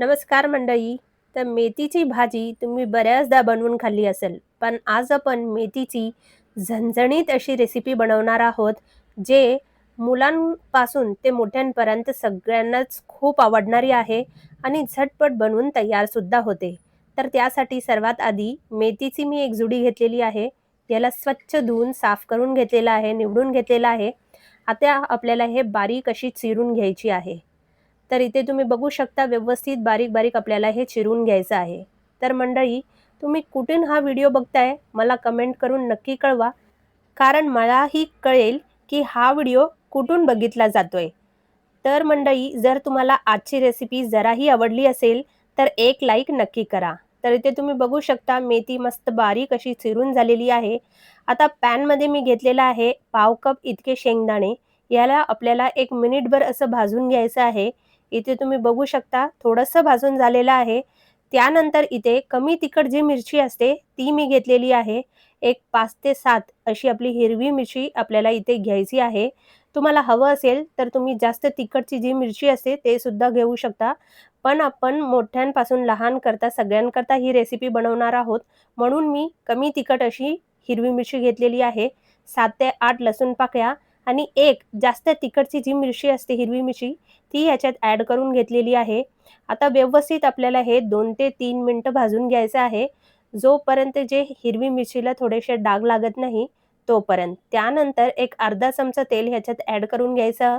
नमस्कार मंडळी. तर मेथीची भाजी तुम्ही बऱ्याचदा बनवून खाल्ली असेल पण आज आपण मेथीची झणझणीत अशी रेसिपी बनवणार आहोत जे मुलांपासून ते मोठ्यांपर्यंत सगळ्यांनाच खूप आवडणारी आहे आणि झटपट बनवून तयारसुद्धा होते. तर त्यासाठी सर्वात आधी मेथीची मी एक जुडी घेतलेली आहे. याला स्वच्छ धुवून साफ करून घेतलेला आहे निवडून घेतलेला आहे. आता आपल्याला हे बारीक अशी चिरून घ्यायची आहे. तर इथे तुम्ही बघू शकता व्यवस्थित बारीक बारीक आपल्याला हे चिरून घ्यायचं आहे. तर मंडळी तुम्ही कुठून हा व्हिडिओ बघताय मला कमेंट करून नक्की कळवा. कारण मलाही कळेल की हा व्हिडिओ कुठून बघितला जातोय. तर मंडळी जर तुम्हाला आजची रेसिपी जराही आवडली असेल तर एक लाईक नक्की करा. तर इथे तुम्ही बघू शकता मेथी मस्त बारीक अशी चिरून झालेली आहे. आता पॅनमध्ये मी घेतलेला आहे पाव कप इतके शेंगदाणे. याला आपल्याला एक मिनिटभर असं भाजून घ्यायचं आहे. इथे तुम्ही बघू शकता थोडंसं भाजून झालेलं आहे. त्यानंतर इथे कमी तिखट जी मिरची असते ती मी घेतलेली आहे. एक पाच ते सात अशी आपली हिरवी मिरची आपल्याला इथे घ्यायची आहे. तुम्हाला हवं असेल तर तुम्ही जास्त तिखटची जी मिरची असते ते सुद्धा घेऊ शकता. पण आपण मोठ्यांपासून लहान करता सगळ्यांकरता ही रेसिपी बनवणार आहोत. म्हणून मी कमी तिखट अशी हिरवी मिरची घेतलेली आहे. सात ते आठ लसूण पाकळ्या आणि एक जास्त तिखटची जी मिरची असते हिरवी मिरची ती ह्याच्यात ॲड करून घेतलेली आहे. आता व्यवस्थित आपल्याला हे दोन ते तीन मिनटं भाजून घ्यायचं आहे. जोपर्यंत जे हिरवी मिरचीला थोडेसे डाग लागत नाही तोपर्यंत. त्यानंतर एक अर्धा चमचा तेल ह्याच्यात ॲड करून घ्यायचं.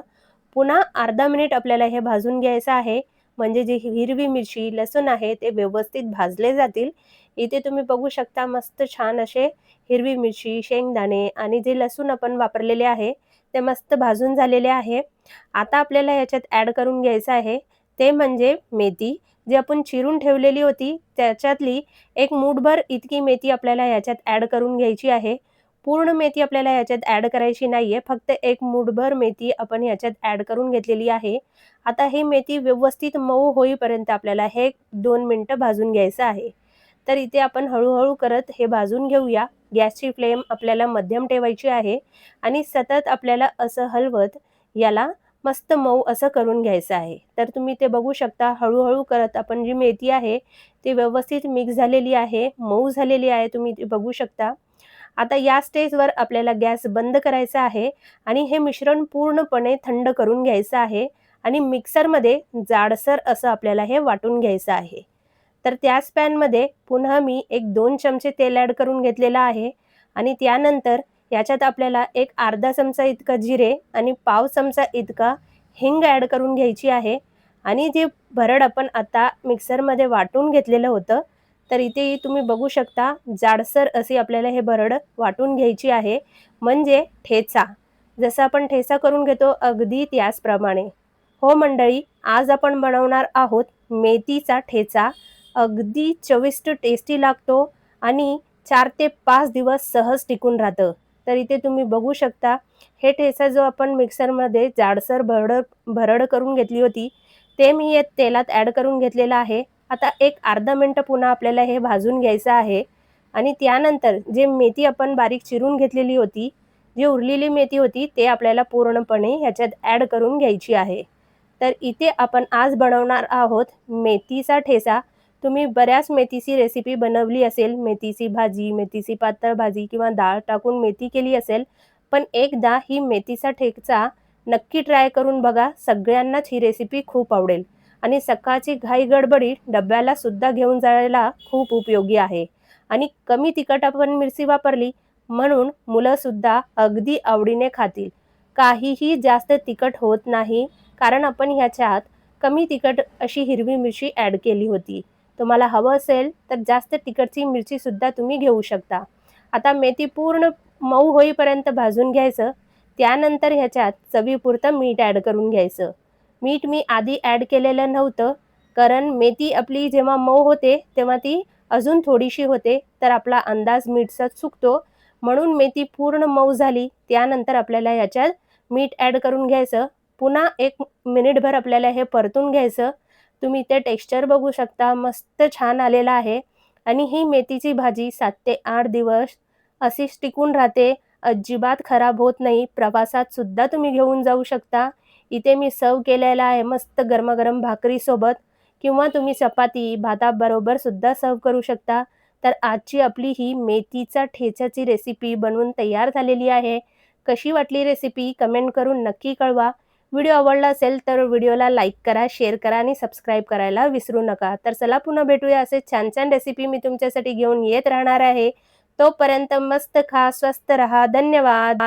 पुन्हा अर्धा मिनिट आपल्याला हे भाजून घ्यायचं आहे. म्हणजे जी हिरवी मिरची लसूण आहे ते व्यवस्थित भाजले जातील. इथे तुम्ही बघू शकता मस्त छान असे हिरवी मिरची शेंगदाणे आणि जे लसूण आपण वापरलेले आहे ते मस्त भाजून झालेले आहे. आता आपल्याला याच्यात ॲड करून घ्यायचं आहे. ते म्हणजे मेथी. जी आपण चिरून ठेवलेली होती त्याच्यातली एक मूठभर इतकी मेथी आपल्याला याच्यात ॲड करून घ्यायची आहे. पूर्ण मेथी आपल्याला याच्यात ॲड करायची नाही आहे फक्त एक मूठभर मेथी आपण याच्यात ॲड करून घेतलेली आहे. आता ही मेथी व्यवस्थित मऊ होईपर्यंत आपल्याला हे दोन मिनटं भाजून घ्यायचं आहे. तर इथे आपण हळूहळू करत हे भाजून घेऊया. गॅसची फ्लेम आपल्याला मध्यम ठेवायची आहे आणि सतत आपल्याला असं हलवत याला मस्त मऊ असं करून घ्यायचं आहे. तर तुम्ही ते बघू शकता हळूहळू करत आपण जी मेथी आहे ती व्यवस्थित मिक्स झालेली आहे मऊ झालेली आहे तुम्ही ते बघू शकता. आता या स्टेजवर आपल्याला गॅस बंद करायचा आहे आणि हे मिश्रण पूर्णपणे थंड करून घ्यायचं आहे आणि मिक्सरमध्ये जाडसर असं आपल्याला हे वाटून घ्यायचं आहे. तर त्याच पॅनमध्ये पुन्हा मी एक दोन चमचे तेल ॲड करून घेतलेलं आहे. आणि त्यानंतर याच्यात आपल्याला एक अर्धा चमचा इतका जिरे आणि पाव चमचा इतका हिंग ॲड करून घ्यायची आहे. आणि जे भरड आपण आता मिक्सरमध्ये वाटून घेतलेलं होतं तर इथेही तुम्ही बघू शकता जाडसर अशी आपल्याला हे भरड वाटून घ्यायची आहे. म्हणजे ठेचा. जसं आपण ठेचा करून घेतो अगदी त्याचप्रमाणे. हो मंडळी आज आपण बनवणार आहोत मेथीचा ठेचा. अगदी चविष्ट टेस्टी लागतो आणि चार ते पाच दिवस सहज टिकून राहतं. तर इथे तुम्ही बघू शकता हे ठेचा जो आपण मिक्सरमध्ये जाडसर भरड भरड करून घेतली होती ते मी या तेलात ॲड करून घेतलेलं आहे. आता एक अर्धा मिनटं पुन्हा आपल्याला हे भाजून घ्यायचं आहे आणि त्यानंतर जे मेथी आपण बारीक चिरून घेतलेली होती जी उरलेली मेथी होती ते आपल्याला पूर्णपणे ह्याच्यात ॲड करून घ्यायची आहे. तर इथे आपण आज बनवणार आहोत मेथीचा ठेचा. तुम्ही बऱ्याच मेथीची रेसिपी बनवली असेल. मेथीची भाजी मेथीची पातळ भाजी किंवा डाळ टाकून मेथी केली असेल पण एकदा ही मेथीचा ठेकचा नक्की ट्राय करून बघा. सगळ्यांनाच ही रेसिपी खूप आवडेल. आणि सकाळची घाई गडबडी डब्याला सुद्धा घेऊन जायला खूप उपयोगी आहे. आणि कमी तिखट आपण मिरची वापरली म्हणून मुलंसुद्धा अगदी आवडीने खातील. काहीही जास्त तिखट होत नाही कारण आपण ह्याच्यात कमी तिखट अशी हिरवी मिरची ॲड केली होती. तुम्हाला हवं असेल तर जास्त तिखटची मिरचीसुद्धा तुम्ही घेऊ शकता. आता मेथी पूर्ण मऊ होईपर्यंत भाजून घ्यायचं. त्यानंतर ह्याच्यात चवीपुरतं मीठ ॲड करून घ्यायचं. मीठ मी आधी ॲड केलेलं नव्हतं कारण मेथी आपली जेव्हा मऊ होते तेव्हा ती अजून थोडीशी होते तर आपला अंदाज मीठचा चुकतो. म्हणून मेथी पूर्ण मऊ झाली त्यानंतर आपल्याला ह्याच्यात मीठ ॲड करून घ्यायचं. पुन्हा एक मिनिटभर आपल्याला हे परतून घ्यायचं. तुम्ही इथे टेक्स्चर बघू शकता. मस्त छान आलेला आहे. आणि ही मेथीची भाजी सात ते आठ दिवस अशीच टिकून राहते. अजिबात खराब होत नाही. प्रवासात सुद्धा तुम्ही घेऊन जाऊ शकता. इथे मी सर्व केलेला आहे. मस्त गरमागरम भाकरीसोबत किंवा तुम्ही चपाती भाताबरोबर सुद्धा सर्व करू शकता. तर आजची आपली ही मेथीचा ठेच्याची रेसिपी बनवून तयार झालेली आहे. कशी वाटली रेसिपी कमेंट करून नक्की कळवा. व्हिडिओ आवडला असेल तर व्हिडिओला लाईक करा शेअर करा आणि सबस्क्राईब करायला विसरू नका. तर चला पुन्हा भेटूया असे छान छान रेसिपी मी तुमच्यासाठी घेऊन येत राहणार आहे. तोपर्यंत मस्त खा स्वस्त रहा. धन्यवाद.